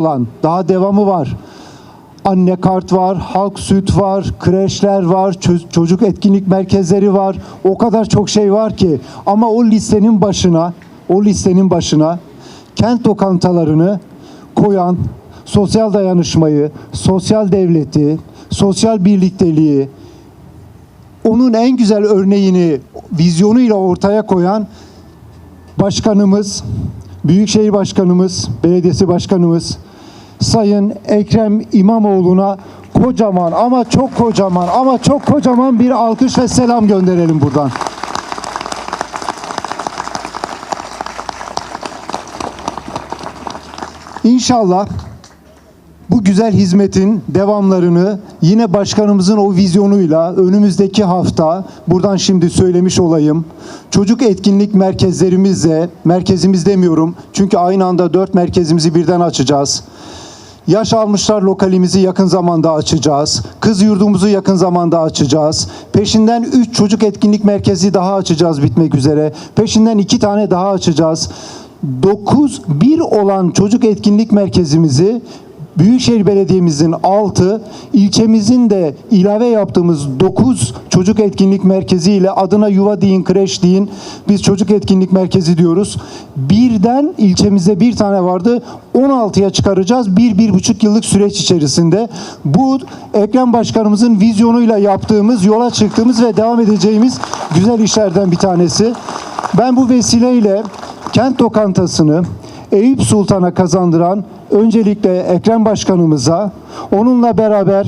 olan daha devamı var. Anne kart var, halk süt var, kreşler var, çocuk etkinlik merkezleri var. O kadar çok şey var ki ama o listenin başına, o listenin başına kent lokantalarını koyan sosyal dayanışmayı, sosyal devleti, sosyal birlikteliği, onun en güzel örneğini vizyonuyla ortaya koyan başkanımız, Büyükşehir Başkanımız, Belediyesi Başkanımız Sayın Ekrem İmamoğlu'na kocaman ama çok kocaman ama çok kocaman bir alkış ve selam gönderelim buradan. İnşallah bu güzel hizmetin devamlarını yine başkanımızın o vizyonuyla önümüzdeki hafta buradan şimdi söylemiş olayım. Çocuk etkinlik merkezlerimizle, merkezimiz demiyorum çünkü aynı anda dört merkezimizi birden açacağız. Yaş almışlar lokalimizi yakın zamanda açacağız. Kız yurdumuzu yakın zamanda açacağız. Peşinden 3 çocuk etkinlik merkezi daha açacağız bitmek üzere. Peşinden 2 tane daha açacağız. 9 bir olan çocuk etkinlik merkezimizi Büyükşehir Belediye'mizin 6, ilçemizin de ilave yaptığımız 9 çocuk etkinlik merkezi ile adına yuva deyin, kreş deyin. Biz çocuk etkinlik merkezi diyoruz. Birden ilçemizde bir tane vardı. 16'ya çıkaracağız. Bir, bir buçuk yıllık süreç içerisinde. Bu Ekrem Başkanımızın vizyonuyla yaptığımız, yola çıktığımız ve devam edeceğimiz güzel işlerden bir tanesi. Ben bu vesileyle kent lokantasını Eyüp Sultan'a kazandıran öncelikle Ekrem Başkanımıza, onunla beraber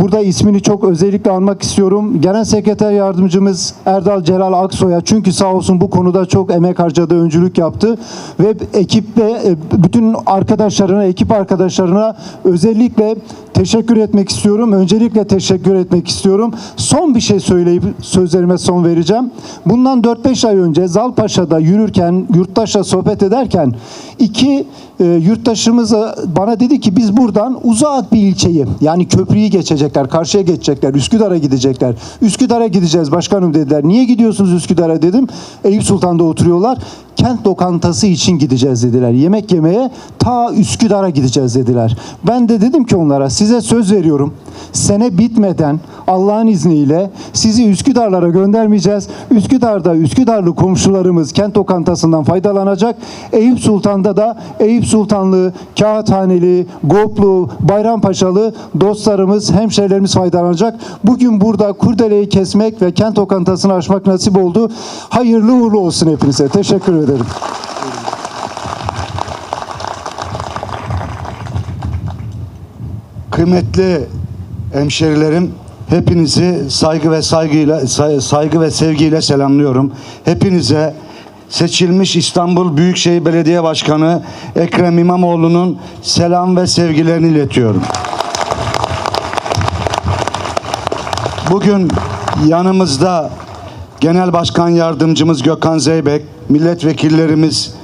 burada ismini çok özellikle anmak istiyorum. Genel Sekreter Yardımcımız Erdal Celal Aksoy'a çünkü sağ olsun bu konuda çok emek harcadı, öncülük yaptı ve ekiple e, bütün arkadaşlarına, ekip arkadaşlarına özellikle teşekkür etmek istiyorum. Öncelikle teşekkür etmek istiyorum. Son bir şey söyleyip sözlerime son vereceğim. Bundan 4-5 ay önce Zalpaşa'da yürürken, yurttaşla sohbet ederken iki e, yurttaşımız e, bana dedi ki biz buradan uzak bir ilçeyi yani köprüyü geçecekler, karşıya geçecekler, Üsküdar'a gidecekler. Üsküdar'a gideceğiz başkanım dediler. Niye gidiyorsunuz Üsküdar'a dedim. Eyüp Sultan'da oturuyorlar. Kent lokantası için gideceğiz dediler. Yemek yemeye ta Üsküdar'a gideceğiz dediler. Ben de dedim ki onlara size söz veriyorum. Sene bitmeden Allah'ın izniyle sizi Üsküdar'lara göndermeyeceğiz. Üsküdar'da Üsküdarlı komşularımız kent lokantasından faydalanacak. Eyüp Sultan'da da Eyüp Sultanlı, Kağıthaneli, Goplu, Bayrampaşalı dostlarımız, hemşehrilerimiz faydalanacak. Bugün burada kurdeleyi kesmek ve kent lokantasını açmak nasip oldu. Hayırlı uğurlu olsun hepinize. Teşekkür ederim. Kıymetli hemşerilerim, hepinizi saygı ve saygıyla say- saygı ve sevgiyle selamlıyorum. Hepinize seçilmiş İstanbul Büyükşehir Belediye Başkanı Ekrem İmamoğlu'nun selam ve sevgilerini iletiyorum. Bugün yanımızda Genel Başkan Yardımcımız Gökhan Zeybek, milletvekillerimiz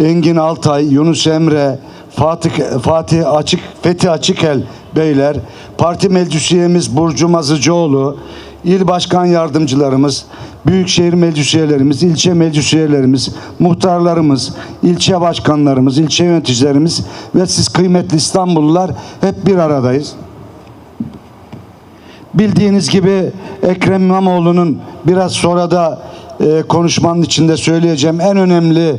Engin Altay, Yunus Emre, Fatih, Fatih Açık, Fethi Açıkel beyler, parti meclis üyemiz Burcu Mazıcıoğlu, il başkan yardımcılarımız, büyükşehir meclis üyelerimiz, ilçe meclis üyelerimiz, muhtarlarımız, ilçe başkanlarımız, ilçe yöneticilerimiz ve siz kıymetli İstanbullular hep bir aradayız. Bildiğiniz gibi Ekrem İmamoğlu'nun biraz sonra da e, konuşmanın içinde söyleyeceğim en önemli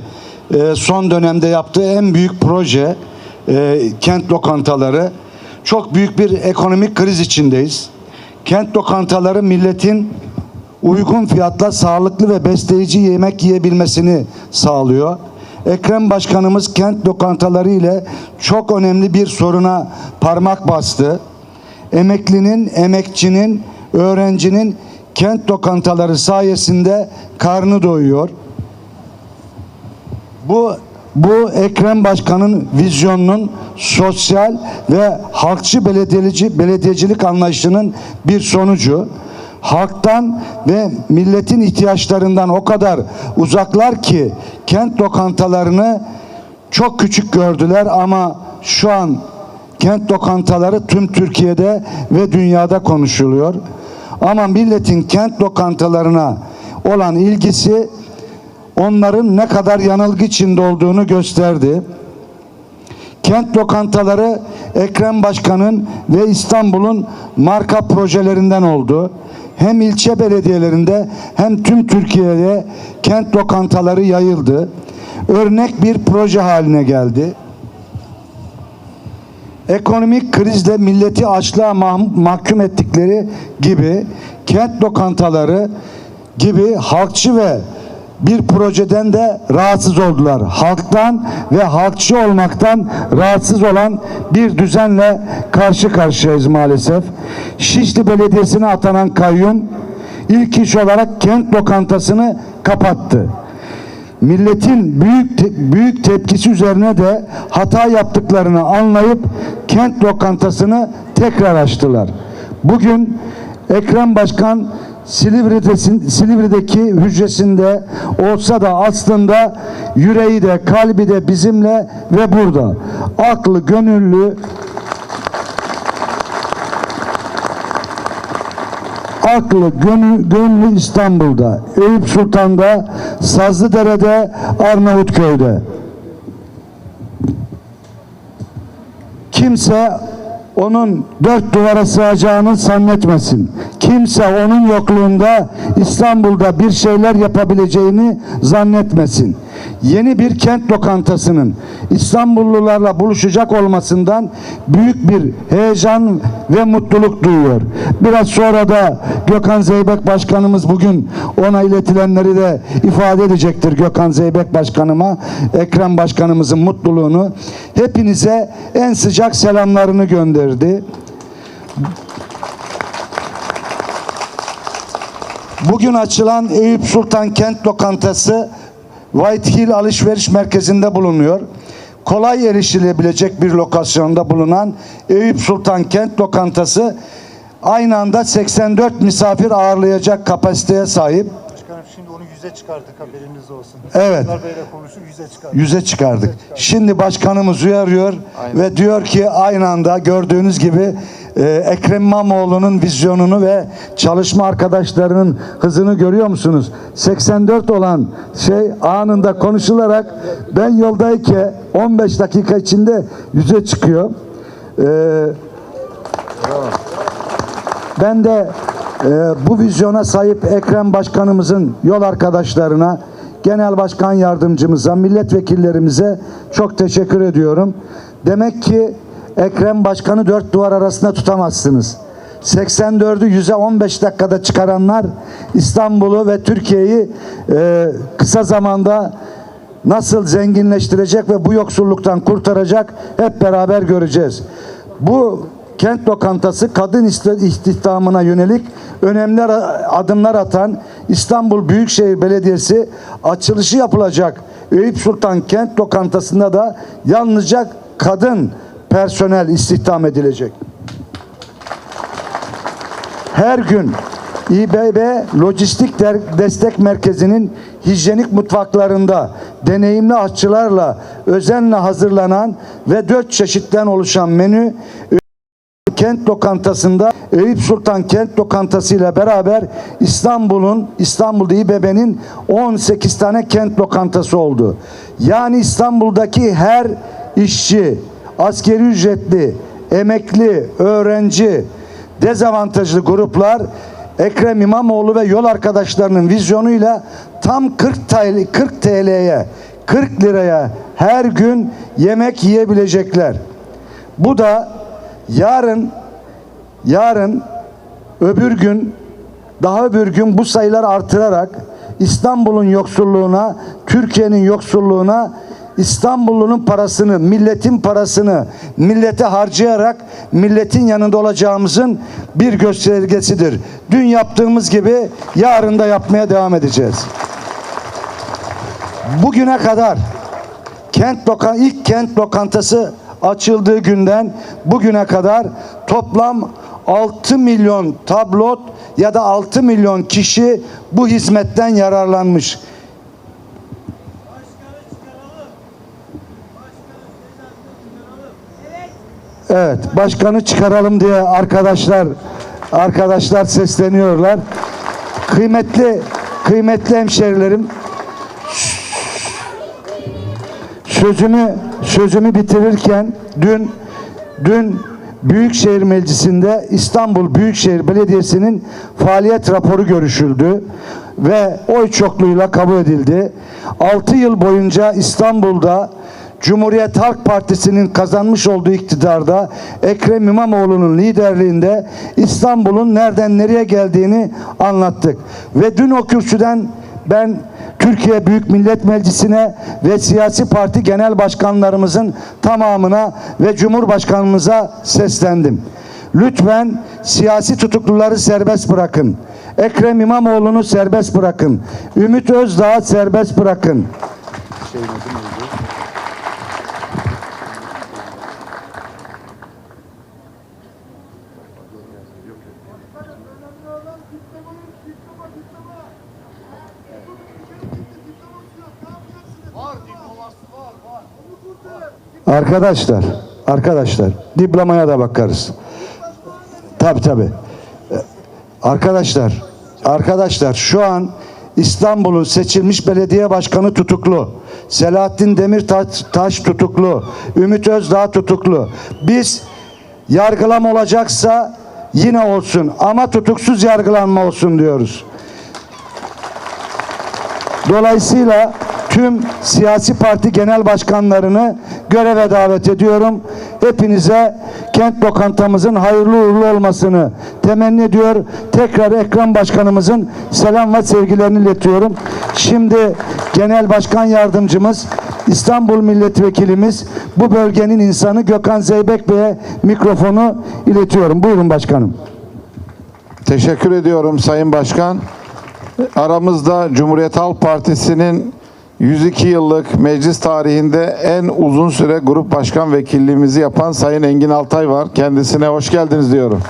e, son dönemde yaptığı en büyük proje e, kent lokantaları. Çok büyük bir ekonomik kriz içindeyiz. Kent lokantaları milletin uygun fiyatla sağlıklı ve besleyici yemek yiyebilmesini sağlıyor. Ekrem Başkanımız kent lokantaları ile çok önemli bir soruna parmak bastı emeklinin, emekçinin, öğrencinin kent lokantaları sayesinde karnı doyuyor. Bu bu Ekrem Başkan'ın vizyonunun sosyal ve halkçı belediyeci, belediyecilik anlayışının bir sonucu. Halktan ve milletin ihtiyaçlarından o kadar uzaklar ki kent lokantalarını çok küçük gördüler ama şu an kent lokantaları tüm Türkiye'de ve dünyada konuşuluyor. Ama milletin kent lokantalarına olan ilgisi onların ne kadar yanılgı içinde olduğunu gösterdi. Kent lokantaları Ekrem Başkan'ın ve İstanbul'un marka projelerinden oldu. Hem ilçe belediyelerinde hem tüm Türkiye'de kent lokantaları yayıldı. Örnek bir proje haline geldi. Ekonomik krizle milleti açlığa mah- mahkum ettikleri gibi kent lokantaları gibi halkçı ve bir projeden de rahatsız oldular. Halktan ve halkçı olmaktan rahatsız olan bir düzenle karşı karşıyayız maalesef. Şişli Belediyesi'ne atanan kayyum ilk iş olarak kent lokantasını kapattı. Milletin büyük te- büyük tepkisi üzerine de hata yaptıklarını anlayıp kent lokantasını tekrar açtılar. Bugün Ekrem Başkan Silivri'deki hücresinde olsa da aslında yüreği de kalbi de bizimle ve burada. Aklı gönüllü aklı gönlü, gönlü İstanbul'da, Eyüp Sultan'da, Sazlıdere'de, Arnavutköy'de. Kimse onun dört duvara sığacağını zannetmesin. Kimse onun yokluğunda İstanbul'da bir şeyler yapabileceğini zannetmesin. Yeni bir kent lokantasının İstanbullularla buluşacak olmasından büyük bir heyecan ve mutluluk duyuyor. Biraz sonra da Gökhan Zeybek Başkanımız bugün ona iletilenleri de ifade edecektir Gökhan Zeybek Başkanıma, Ekrem Başkanımızın mutluluğunu. Hepinize en sıcak selamlarını gönderdi. Bugün açılan Eyüp Sultan Kent Lokantası Whitehill Alışveriş Merkezi'nde bulunuyor. Kolay erişilebilecek bir lokasyonda bulunan Eyüp Sultan Kent Lokantası aynı anda 84 misafir ağırlayacak kapasiteye sahip. Başkanım şimdi onu yüze çıkardık haberiniz olsun. Evet. Konuşup yüze çıkardık. Yüze çıkardık. Şimdi başkanımız uyarıyor ve diyor ki aynı anda gördüğünüz gibi e, Ekrem İmamoğlu'nun vizyonunu ve çalışma arkadaşlarının hızını görüyor musunuz? 84 olan şey anında konuşularak ben yoldayken 15 dakika içinde yüze çıkıyor. E, ben de e, bu vizyona sahip Ekrem Başkanımızın yol arkadaşlarına, Genel Başkan Yardımcımıza, milletvekillerimize çok teşekkür ediyorum. Demek ki Ekrem Başkan'ı dört duvar arasında tutamazsınız. 84'ü 100'e 15 dakikada çıkaranlar İstanbul'u ve Türkiye'yi e, kısa zamanda nasıl zenginleştirecek ve bu yoksulluktan kurtaracak hep beraber göreceğiz. Bu kent lokantası kadın isti- istihdamına yönelik önemli adımlar atan İstanbul Büyükşehir Belediyesi açılışı yapılacak Eyüp Sultan Kent Lokantası'nda da yalnızca kadın personel istihdam edilecek. Her gün İBB Lojistik Destek Merkezi'nin hijyenik mutfaklarında deneyimli aşçılarla özenle hazırlanan ve dört çeşitten oluşan menü Kent Lokantası'nda Eyüp Sultan Kent Lokantası ile beraber İstanbul'un İstanbul'da İBB'nin 18 tane kent lokantası oldu. Yani İstanbul'daki her işçi, askeri ücretli, emekli, öğrenci, dezavantajlı gruplar Ekrem İmamoğlu ve yol arkadaşlarının vizyonuyla tam 40 TL, 40 TL'ye 40 liraya her gün yemek yiyebilecekler. Bu da yarın yarın öbür gün daha öbür gün bu sayılar artırarak İstanbul'un yoksulluğuna, Türkiye'nin yoksulluğuna İstanbullunun parasını, milletin parasını millete harcayarak milletin yanında olacağımızın bir göstergesidir. Dün yaptığımız gibi yarın da yapmaya devam edeceğiz. Bugüne kadar kent lokan ilk kent lokantası açıldığı günden bugüne kadar toplam 6 milyon tablot ya da 6 milyon kişi bu hizmetten yararlanmış. Evet, başkanı çıkaralım diye arkadaşlar arkadaşlar sesleniyorlar. Kıymetli kıymetli hemşerilerim sözümü sözümü bitirirken dün dün Büyükşehir Meclisi'nde İstanbul Büyükşehir Belediyesi'nin faaliyet raporu görüşüldü ve oy çokluğuyla kabul edildi. 6 yıl boyunca İstanbul'da Cumhuriyet Halk Partisi'nin kazanmış olduğu iktidarda Ekrem İmamoğlu'nun liderliğinde İstanbul'un nereden nereye geldiğini anlattık. Ve dün o kürsüden ben Türkiye Büyük Millet Meclisi'ne ve siyasi parti genel başkanlarımızın tamamına ve Cumhurbaşkanımıza seslendim. Lütfen siyasi tutukluları serbest bırakın. Ekrem İmamoğlu'nu serbest bırakın. Ümit Özdağ'ı serbest bırakın. Arkadaşlar, arkadaşlar diplomaya da bakarız. Tabi tabi. Arkadaşlar, arkadaşlar şu an İstanbul'un seçilmiş belediye başkanı tutuklu. Selahattin Demirtaş Taş tutuklu. Ümit Özdağ tutuklu. Biz yargılama olacaksa yine olsun ama tutuksuz yargılanma olsun diyoruz. Dolayısıyla tüm siyasi parti genel başkanlarını göreve davet ediyorum. Hepinize kent lokantamızın hayırlı uğurlu olmasını temenni ediyor. Tekrar Ekrem Başkanımızın selam ve sevgilerini iletiyorum. Şimdi Genel Başkan Yardımcımız İstanbul Milletvekilimiz bu bölgenin insanı Gökhan Zeybek Bey'e mikrofonu iletiyorum. Buyurun başkanım. Teşekkür ediyorum Sayın Başkan. Aramızda Cumhuriyet Halk Partisi'nin 102 yıllık meclis tarihinde en uzun süre grup başkan vekilliğimizi yapan Sayın Engin Altay var. Kendisine hoş geldiniz diyorum.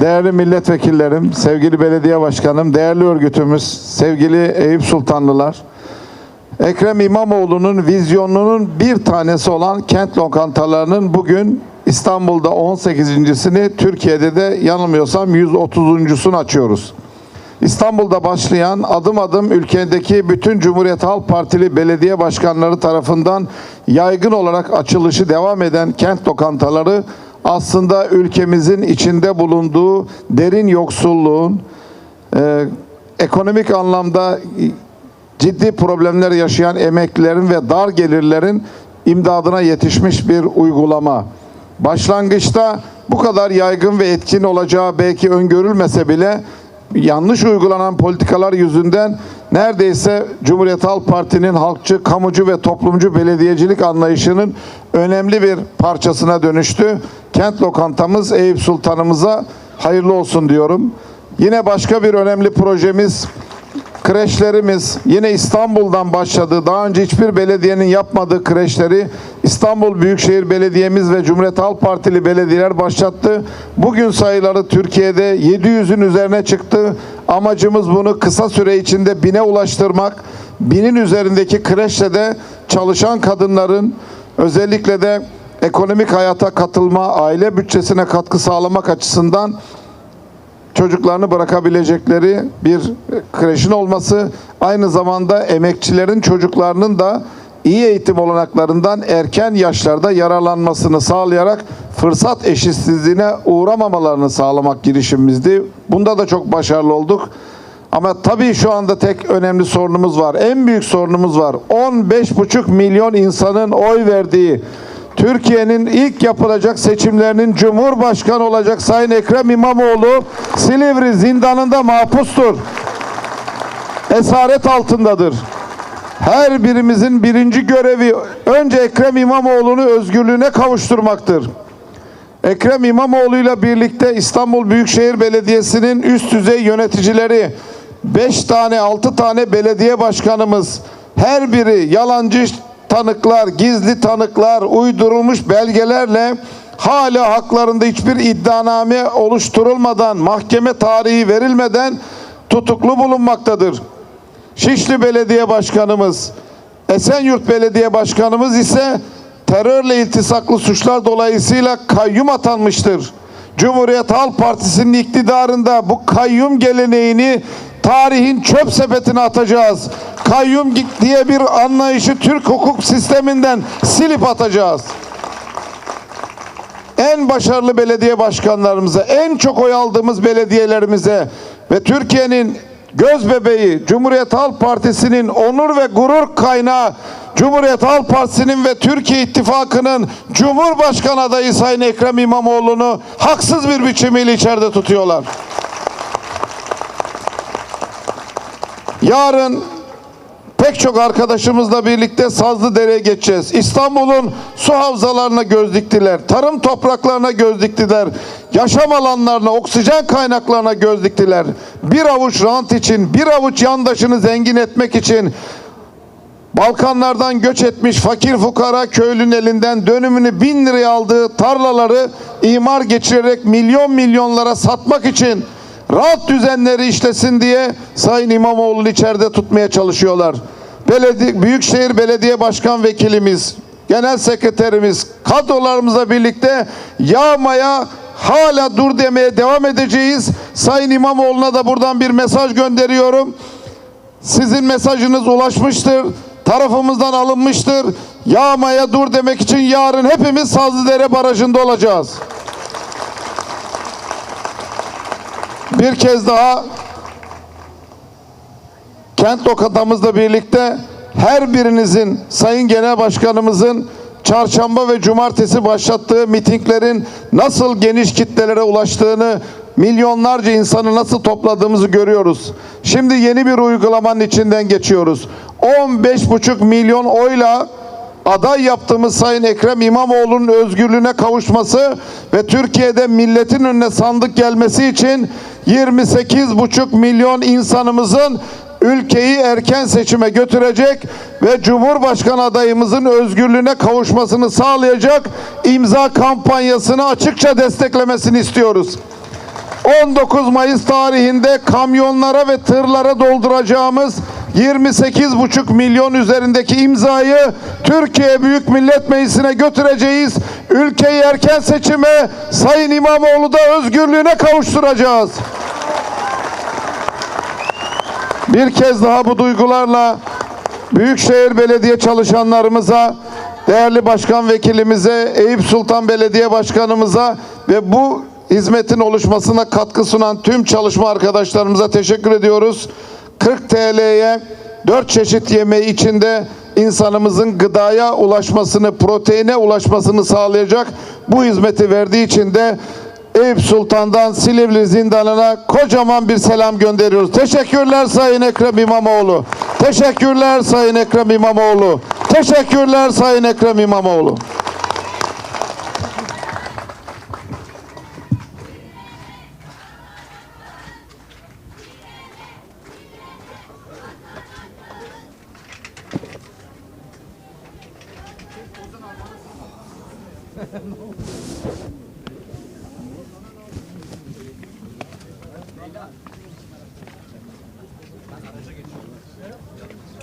Değerli milletvekillerim, sevgili belediye başkanım, değerli örgütümüz, sevgili Eyüp Sultanlılar, Ekrem İmamoğlu'nun vizyonunun bir tanesi olan kent lokantalarının bugün İstanbul'da 18.sini Türkiye'de de yanılmıyorsam 130.sunu açıyoruz. İstanbul'da başlayan adım adım ülkedeki bütün Cumhuriyet Halk Partili belediye başkanları tarafından yaygın olarak açılışı devam eden kent lokantaları aslında ülkemizin içinde bulunduğu derin yoksulluğun, e, ekonomik anlamda ciddi problemler yaşayan emeklilerin ve dar gelirlerin imdadına yetişmiş bir uygulama. Başlangıçta bu kadar yaygın ve etkin olacağı belki öngörülmese bile yanlış uygulanan politikalar yüzünden neredeyse Cumhuriyet Halk Parti'nin halkçı, kamucu ve toplumcu belediyecilik anlayışının önemli bir parçasına dönüştü. Kent lokantamız Eyüp Sultanımıza hayırlı olsun diyorum. Yine başka bir önemli projemiz kreşlerimiz yine İstanbul'dan başladı. Daha önce hiçbir belediyenin yapmadığı kreşleri İstanbul Büyükşehir Belediye'miz ve Cumhuriyet Halk Partili belediyeler başlattı. Bugün sayıları Türkiye'de 700'ün üzerine çıktı. Amacımız bunu kısa süre içinde bine ulaştırmak. Binin üzerindeki kreşle de çalışan kadınların özellikle de ekonomik hayata katılma, aile bütçesine katkı sağlamak açısından çocuklarını bırakabilecekleri bir kreşin olması aynı zamanda emekçilerin çocuklarının da iyi eğitim olanaklarından erken yaşlarda yararlanmasını sağlayarak fırsat eşitsizliğine uğramamalarını sağlamak girişimimizdi. Bunda da çok başarılı olduk. Ama tabii şu anda tek önemli sorunumuz var. En büyük sorunumuz var. 15,5 milyon insanın oy verdiği Türkiye'nin ilk yapılacak seçimlerinin Cumhurbaşkanı olacak Sayın Ekrem İmamoğlu Silivri zindanında mahpustur. Esaret altındadır. Her birimizin birinci görevi önce Ekrem İmamoğlu'nu özgürlüğüne kavuşturmaktır. Ekrem İmamoğlu ile birlikte İstanbul Büyükşehir Belediyesi'nin üst düzey yöneticileri 5 tane 6 tane belediye başkanımız her biri yalancı tanıklar, gizli tanıklar, uydurulmuş belgelerle hala haklarında hiçbir iddianame oluşturulmadan, mahkeme tarihi verilmeden tutuklu bulunmaktadır. Şişli Belediye Başkanımız, Esenyurt Belediye Başkanımız ise terörle iltisaklı suçlar dolayısıyla kayyum atanmıştır. Cumhuriyet Halk Partisi'nin iktidarında bu kayyum geleneğini tarihin çöp sepetine atacağız. Kayyum diye bir anlayışı Türk hukuk sisteminden silip atacağız. En başarılı belediye başkanlarımıza, en çok oy aldığımız belediyelerimize ve Türkiye'nin göz bebeği Cumhuriyet Halk Partisi'nin onur ve gurur kaynağı Cumhuriyet Halk Partisi'nin ve Türkiye İttifakı'nın Cumhurbaşkanı adayı Sayın Ekrem İmamoğlu'nu haksız bir biçimiyle içeride tutuyorlar. Yarın pek çok arkadaşımızla birlikte Sazlıdere'ye geçeceğiz. İstanbul'un su havzalarına göz diktiler. Tarım topraklarına göz diktiler. Yaşam alanlarına, oksijen kaynaklarına göz diktiler. Bir avuç rant için, bir avuç yandaşını zengin etmek için Balkanlardan göç etmiş fakir fukara köylünün elinden dönümünü bin liraya aldığı tarlaları imar geçirerek milyon milyonlara satmak için rahat düzenleri işlesin diye Sayın İmamoğlu'nu içeride tutmaya çalışıyorlar. Belediye, Büyükşehir Belediye Başkan Vekilimiz, Genel Sekreterimiz, kadrolarımızla birlikte yağmaya hala dur demeye devam edeceğiz. Sayın İmamoğlu'na da buradan bir mesaj gönderiyorum. Sizin mesajınız ulaşmıştır. Tarafımızdan alınmıştır. Yağmaya dur demek için yarın hepimiz Sazlıdere Barajı'nda olacağız. Bir kez daha kent lokantamızla birlikte her birinizin Sayın Genel Başkanımızın çarşamba ve cumartesi başlattığı mitinglerin nasıl geniş kitlelere ulaştığını, milyonlarca insanı nasıl topladığımızı görüyoruz. Şimdi yeni bir uygulamanın içinden geçiyoruz. 15,5 milyon oyla aday yaptığımız Sayın Ekrem İmamoğlu'nun özgürlüğüne kavuşması ve Türkiye'de milletin önüne sandık gelmesi için 28,5 milyon insanımızın ülkeyi erken seçime götürecek ve Cumhurbaşkanı adayımızın özgürlüğüne kavuşmasını sağlayacak imza kampanyasını açıkça desteklemesini istiyoruz. 19 Mayıs tarihinde kamyonlara ve tırlara dolduracağımız 28,5 milyon üzerindeki imzayı Türkiye Büyük Millet Meclisi'ne götüreceğiz. Ülkeyi erken seçime Sayın İmamoğlu da özgürlüğüne kavuşturacağız. Bir kez daha bu duygularla Büyükşehir Belediye çalışanlarımıza, değerli başkan vekilimize, Eyüp Sultan Belediye Başkanımıza ve bu hizmetin oluşmasına katkı sunan tüm çalışma arkadaşlarımıza teşekkür ediyoruz. 40 TL'ye 4 çeşit yemeği içinde insanımızın gıdaya ulaşmasını, proteine ulaşmasını sağlayacak bu hizmeti verdiği için de Eyüp Sultan'dan Silivri Zindanı'na kocaman bir selam gönderiyoruz. Teşekkürler Sayın Ekrem İmamoğlu. Teşekkürler Sayın Ekrem İmamoğlu. Teşekkürler Sayın Ekrem İmamoğlu. geçiyorum.